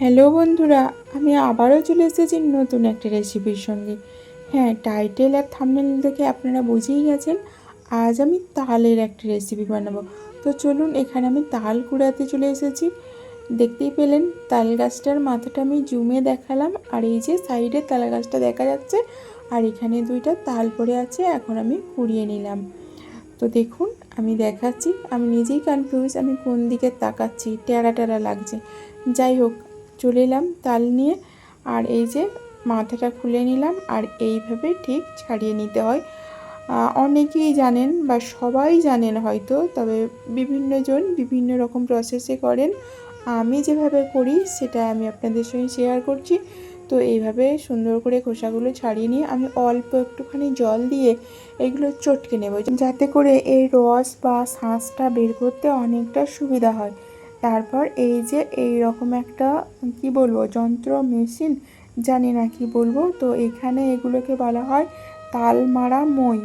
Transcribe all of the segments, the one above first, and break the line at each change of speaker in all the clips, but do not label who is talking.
Hello বন্ধুরা, আমি আবারও চলে এসেছি নতুন একটা রেসিপির সঙ্গে। হ্যাঁ টাইটেল আর থামনেল দেখে আপনারা বুঝেই গেছেন, আজ আমি তালের একটা রেসিপি বানাবো। তো চলুন, এখানে আমি তাল কুড়াতে চলে এসেছি। দেখতেই পেলেন, তাল গাছটার মাথাটা আমি জুমে দেখালাম, আর এই যে সাইডে তাল গাছটা দেখা যাচ্ছে, আর এখানে দুইটা তাল পড়ে আছে, এখন আমি কুড়িয়ে নিলাম। তো দেখুন, আমি দেখাচ্ছি, আমি নিজেই কনফিউজ আমি কোন দিকে তাকাচ্ছি, টেরা টেরা লাগছে। যাই হোক চলে এলাম তাল নিয়ে। আর এই যে মাথাটা খুলে নিলাম, আর এইভাবে ঠিক ছাড়িয়ে নিতে হয়। অনেকেই জানেন বা সবাই জানেন হয়তো, তবে বিভিন্নজন বিভিন্ন রকম প্রসেসে করেন। আমি যেভাবে করি, সেটা আমি আপনাদের সঙ্গে শেয়ার করছি। তো এইভাবে সুন্দর করে খোসাগুলো ছাড়িয়ে নিয়ে আমি অল্প একটুখানি জল দিয়ে এগুলো চটকে নেব, যাতে করে এই রস বা শাঁসটা বের করতে অনেকটা সুবিধা হয়। তারপর এই যে এই রকম একটা, কি বলব, যন্ত্র, মেশিন, জানি না কি বলব। তো এখানে এগুলোকে বলা হয় তাল মারা মই।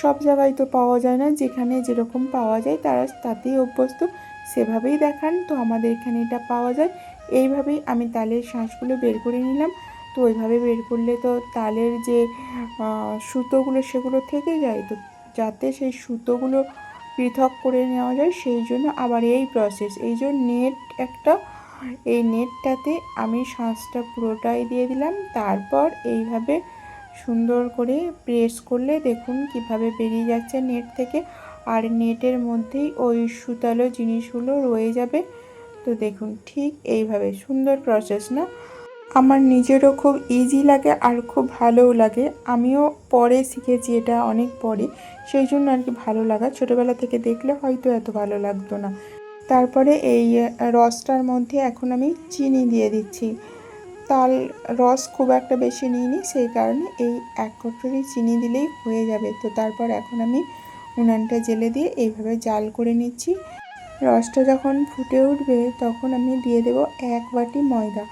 সব জায়গায় তো পাওয়া যায় না, যেখানে যেরকম পাওয়া যায় তারা তাতেই অভ্যস্ত, সেভাবেই দেখান। তো আমাদের এখানে এটা পাওয়া যায়। এইভাবেই আমি তালের শ্বাসগুলো বের করে নিলাম। তো ওইভাবে বের করলে তো তালের যে সুতোগুলো সেগুলো থেকে যায়। তো যাতে সেই সুতোগুলো পৃথক করে নেওয়া যায়, সেই জন্য আবার এই প্রসেস এই জন্য নেট একটা, এই নেটটাতে আমি শাঁসটা পুরোটাই দিয়ে দিলাম। তারপর এইভাবে সুন্দর করে প্রেস করলে দেখুন কীভাবে বেরিয়ে যাচ্ছে নেট থেকে। আর নেটের মধ্যেই ওই সুতালো জিনিসগুলো রয়ে যাবে। তো দেখুন ঠিক এইভাবে, সুন্দর প্রসেস না? আমার নিজেরও খুব ইজি লাগে আর খুব ভালোও লাগে। আমিও পরে শিখেছি এটা অনেক পরে। সেই জন্য আর কি ভালো লাগা। ছোটোবেলা থেকে দেখলে হয়তো এত ভালো লাগতো না। তারপরে এই রসটার মধ্যে এখন আমি চিনি দিয়ে দিচ্ছি। তাল, রস খুব একটা বেশি নিইনি, সেই কারণে এই এক কটরি চিনি দিলেই হয়ে যাবে। তো তারপর এখন আমি উনানটা জেলে দিয়ে এইভাবে জাল করে নিচ্ছি। রসটা যখন ফুটে উঠবে তখন আমি দিয়ে দেব এক বাটি ময়দা।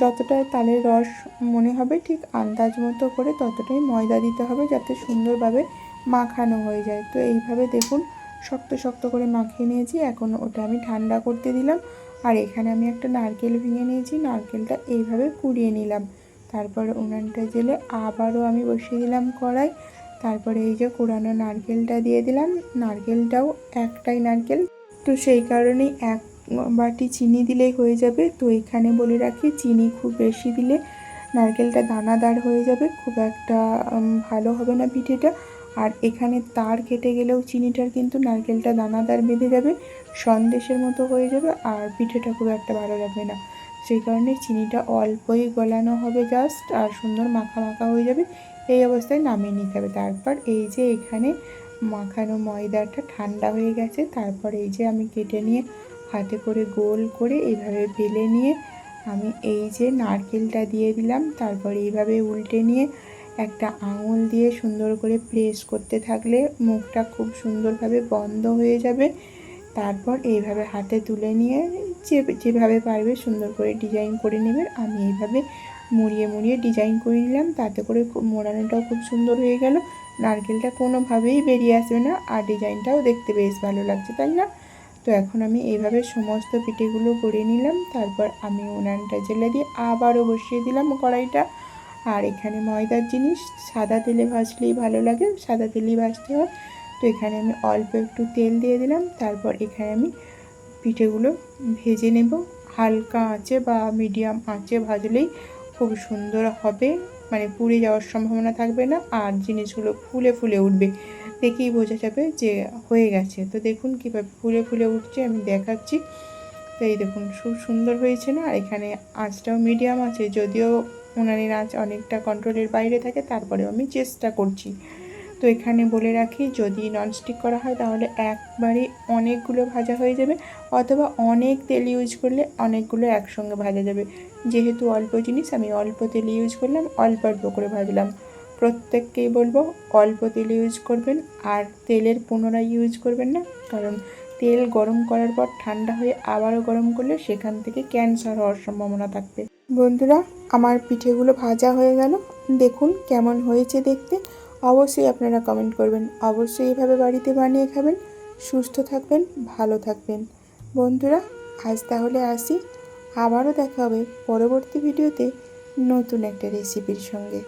যতটা তালের রস মনে হবে, ঠিক আন্দাজ মতো করে ততটাই ময়দা দিতে হবে যাতে সুন্দরভাবে মাখানো হয়ে যায়। তো এইভাবে দেখুন, শক্ত শক্ত করে মাখিয়ে নিয়েছি। এখন ওটা আমি ঠান্ডা করতে দিলাম। আর এখানে আমি একটা নারকেল ভেঙে নিয়েছি। নারকেলটা এইভাবে কুড়িয়ে নিলাম। তারপরে উনানটা জেলে আবারও আমি বসিয়ে দিলাম কড়াই। তারপরে এই যে কুড়ানো নারকেলটা দিয়ে দিলাম। নারকেলটাও একটাই নারকেল। তো সেই কারণেই এক বাটি চিনি দিলেই হয়ে যাবে। তো এখানে বলে রাখি, চিনি খুব বেশি দিলে নারকেলটা দানাদার হয়ে যাবে। খুব একটা ভালো হবে না পিঠেটা। আর এখানে তার কেটে গেলেও চিনিটার কিন্তু নারকেলটা দানাদার বেঁধে যাবে, সন্দেশের মতো হয়ে যাবে আর পিঠেটা খুব একটা ভালো লাগবে না। সেই কারণে চিনিটা অল্পই গলানো হবে জাস্ট আর সুন্দর মাখা মাখা হয়ে যাবে। এই অবস্থায় নামিয়ে নিতে হবে। তারপর এই যে এখানে মাখানো ময়দাটা ঠান্ডা হয়ে গেছে। তারপর এই যে আমি কেটে নিয়ে হাতে করে গোল করে এইভাবে বেলে নিয়ে আমি এই যে নারকেলটা দিয়ে দিলাম, তারপর এইভাবে উল্টে নিয়ে একটা আঙুল দিয়ে সুন্দর করে প্রেস করতে থাকলে মুখটা খুব সুন্দরভাবে বন্ধ হয়ে যাবে। তারপর এইভাবে হাতে তুলে নিয়ে যে, যেভাবে পারবে সুন্দর করে ডিজাইন করে নেবেন আমি এইভাবে মুড়িয়ে মুড়িয়ে ডিজাইন করে নিলাম, তাতে করে মোড়ানোটাও খুব সুন্দর হয়ে গেল। নারকেলটা কোনোভাবেই বেরিয়ে আসবে না, আর ডিজাইনটাও দেখতে বেশ ভালো লাগছে, তাই না? তো এখন আমি এইভাবে সমস্ত পিঠেগুলো করে নিলাম, তারপর আমি উনানটা জেলে দিয়ে আবারও বসিয়ে দিলাম কড়াইটা। আর এখানে ময়দার জিনিস, সাদা তেলে ভাজলেই ভালো লাগে, সাদা তেলেই ভাজতে হয়। তো এখানে আমি অল্প একটু তেল দিয়ে দিলাম, তারপর এখানে আমি পিঠেগুলো ভেজে নেব। হালকা আঁচে বা মিডিয়াম আঁচে ভাজলেই খুব সুন্দর হবে মানে পুড়ে যাওয়ার সম্ভাবনা থাকবে না, আর জিনিসগুলো ফুলে ফুলে উঠবে। দেখেই বোঝা যাবে যে হয়ে গেছে। তো দেখুন কীভাবে ফুলে ফুলে উঠছে, আমি দেখাচ্ছি। তো এই দেখুন, খুব সুন্দর হয়েছে না? আর এখানে আঁচটাও মিডিয়াম আছে, যদিও উনানের আঁচ অনেকটা কন্ট্রোলের বাইরে থাকে, তারপরেও আমি চেষ্টা করছি। তো এখানে বলে রাখি, যদি ননস্টিক করা হয়, তাহলে একবারে অনেকগুলো ভাজা হয়ে যাবে, অথবা অনেক তেল ইউজ করলে অনেকগুলো একসঙ্গে ভাজা যাবে। যেহেতু অল্প জিনিস, আমি অল্প তেল ইউজ করলাম, অল্প অল্প করে ভাজলাম। প্রত্যেককেই বলব অল্প তেল ইউজ করবেন আর তেলের পুনরায় ইউজ করবেন না। কারণ তেল গরম করার পর ঠান্ডা হয়ে আবারও গরম করলে সেখান থেকে ক্যান্সার হওয়ার সম্ভাবনা থাকবে। বন্ধুরা, আমার পিঠেগুলো ভাজা হয়ে গেল। দেখুন কেমন হয়েছে দেখতে। অবশ্যই আপনারা কমেন্ট করবেন। অবশ্যই এভাবে বাড়িতে বানিয়ে খাবেন। সুস্থ থাকবেন, ভালো থাকবেন। বন্ধুরা, আজ তাহলে আসি। আবারও দেখা হবে পরবর্তী ভিডিওতে নতুন একটা রেসিপির সঙ্গে।